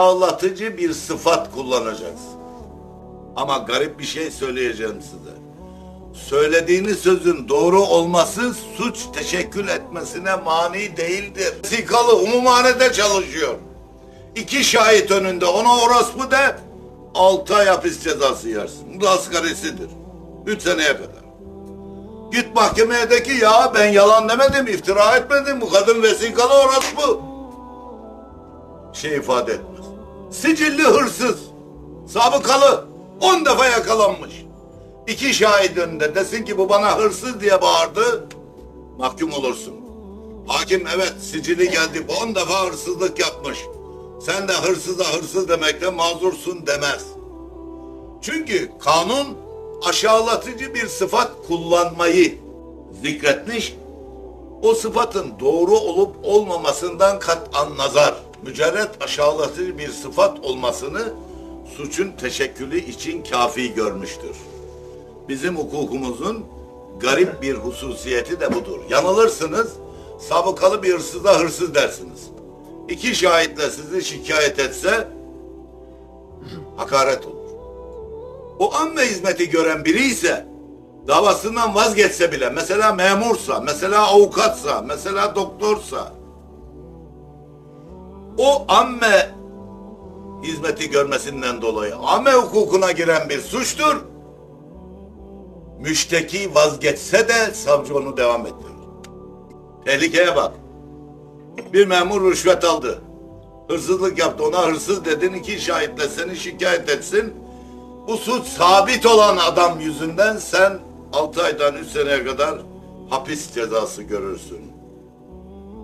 Ağlatıcı bir sıfat kullanacaksın. Ama garip bir şey söyleyeceğim size. Söylediğiniz sözün doğru olması suç teşekkül etmesine mani değildir. Sikalı umumhanede çalışıyor. İki şahit önünde ona orospu de altı ay hapis cezası yersin. Bu da asgarisidir. Üç seneye kadar. Git mahkemeye de ki ya ben yalan demedim, iftira etmedim. Bu kadın vesikalı orospu. Şey ifade etmez. Sicilli hırsız. Sabıkalı. On defa yakalanmış. İki şahit önünde desin ki bu bana hırsız diye bağırdı. Mahkum olursun. Hakim evet sicili geldi. On defa hırsızlık yapmış. Sen de hırsıza hırsız demekle mazursun demez. Çünkü kanun aşağılatıcı bir sıfat kullanmayı zikretmiş. O sıfatın doğru olup olmamasından kat'an nazar, mücerret aşağılatıcı bir sıfat olmasını suçun teşekkülü için kafi görmüştür. Bizim hukukumuzun garip bir hususiyeti de budur. Yanılırsınız, sabıkalı bir hırsıza hırsız dersiniz. İki şahitle sizi şikayet etse hakaret olur. O amme hizmeti gören biri ise davasından vazgeçse bile mesela memursa, mesela avukatsa, mesela doktorsa o amme hizmeti görmesinden dolayı amme hukukuna giren bir suçtur. Müşteki vazgeçse de savcı onu devam ettirir. Tehlikeye bak. Bir memur rüşvet aldı. Hırsızlık yaptı ona hırsız dedin iki şahitle seni şikayet etsin. Bu suç sabit olan adam yüzünden sen 6 aydan 3 seneye kadar hapis cezası görürsün.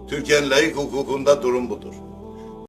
Türkiye'nin layık hukukunda durum budur.